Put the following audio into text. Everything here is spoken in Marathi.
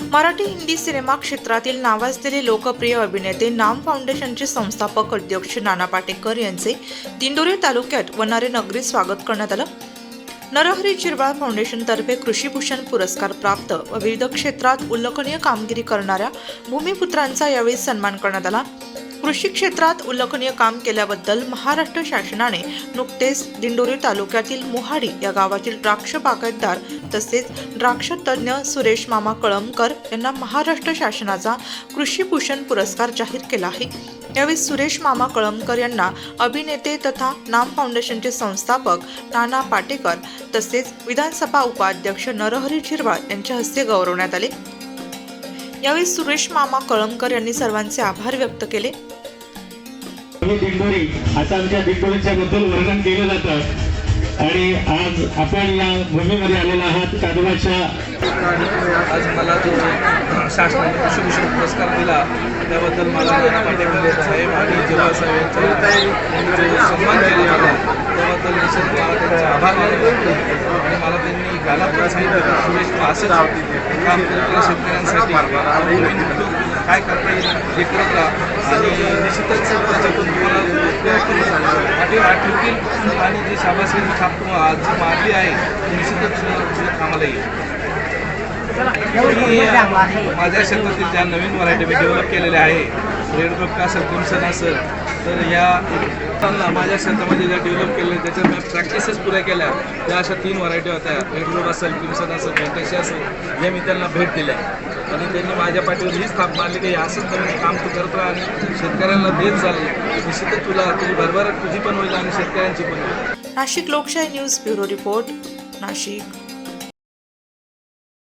मराठी हिंदी सिनेमा क्षेत्रातील नावाजलेले लोकप्रिय अभिनेते नाम फाउंडेशनचे संस्थापक अध्यक्ष नाना पाटेकर यांचे दिंडोरी तालुक्यात वनारे नगरीत स्वागत करण्यात आलं. नरहरी चिरबाळ फाउंडेशनतर्फे कृषीभूषण पुरस्कार प्राप्त. व विविध क्षेत्रात उल्लेखनीय कामगिरी करणाऱ्या भूमिपुत्रांचा यावेळी सन्मान करण्यात आला. कृषी क्षेत्रात उल्लेखनीय काम केल्याबद्दल महाराष्ट्र शासनाने नुकतेच दिंडोरी तालुक्यातील मोहाडी या गावातील द्राक्ष बागायतदार तसेच द्राक्ष तज्ज्ञ सुरेश मामा कळमकर यांना महाराष्ट्र शासनाचा कृषीभूषण पुरस्कार जाहीर केला आहे. यावेळी सुरेश मामा कळमकर यांना अभिनेते तथा नाम फाउंडेशनचे संस्थापक नाना पाटेकर तसेच विधानसभा उपाध्यक्ष नरहरी झिरवाळ यांच्या हस्ते गौरवण्यात आले. यावेळी सुरेश मामा कळमकर यांनी सर्वांचे आभार व्यक्त केले. दिंडोरी असं आमच्या दिंडोरीच्या बद्दल वर्णन केलं जातं. आणि आज आपण या भूमीमध्ये आलेला आहात कादवाच्या आज मला जो शासनाने कृषीभूषण पुरस्कार दिला त्याबद्दल मला नाना पाटेकर साहेब आणि जिल्हा साहेब यांचा सन्मान केला मला त्याबद्दल निश्चित मला त्यांचे आभार मानतो आणि मला त्यांनी गालात सांगितलं की सुरेश तू असंच काम करत शेतकऱ्यांसाठी काय करता येईल हे करत राहा आणि निश्चितच त्याच्यातून तुम्हाला पाठीवर आठवतील आणि जी शाबासकीची छाप आज जी मारली आहे ती निश्चितच कामाला येईल मी माझ्या शेतातील ज्या नवीन व्हरायटी मी डेव्हलप केलेल्या आहे रेड क्रॉप असेल क्रिमसन असेल तर या माझ्या शेतामध्ये ज्या डेव्हलप केलेल्या त्याच्या मी प्रॅक्टिसेस पुऱ्या केल्या. त्या अशा तीन व्हरायटी होत्या रेड क्रॉप असेल किमसन असेल फॅन्टॅसी असेल या मी त्यांना भेट दिल्या. आणि त्यांनी माझ्या पाठीवर हीच थाप मारली की असंच नवीन काम तू करत राहा आणि शेतकऱ्यांना देत झाले निश्चितच तुला तुझी भरभराट तुझी पण होईल आणि शेतकऱ्यांची पण होईल. नाशिक लोकशाही न्यूज ब्युरो रिपोर्ट नाशिक.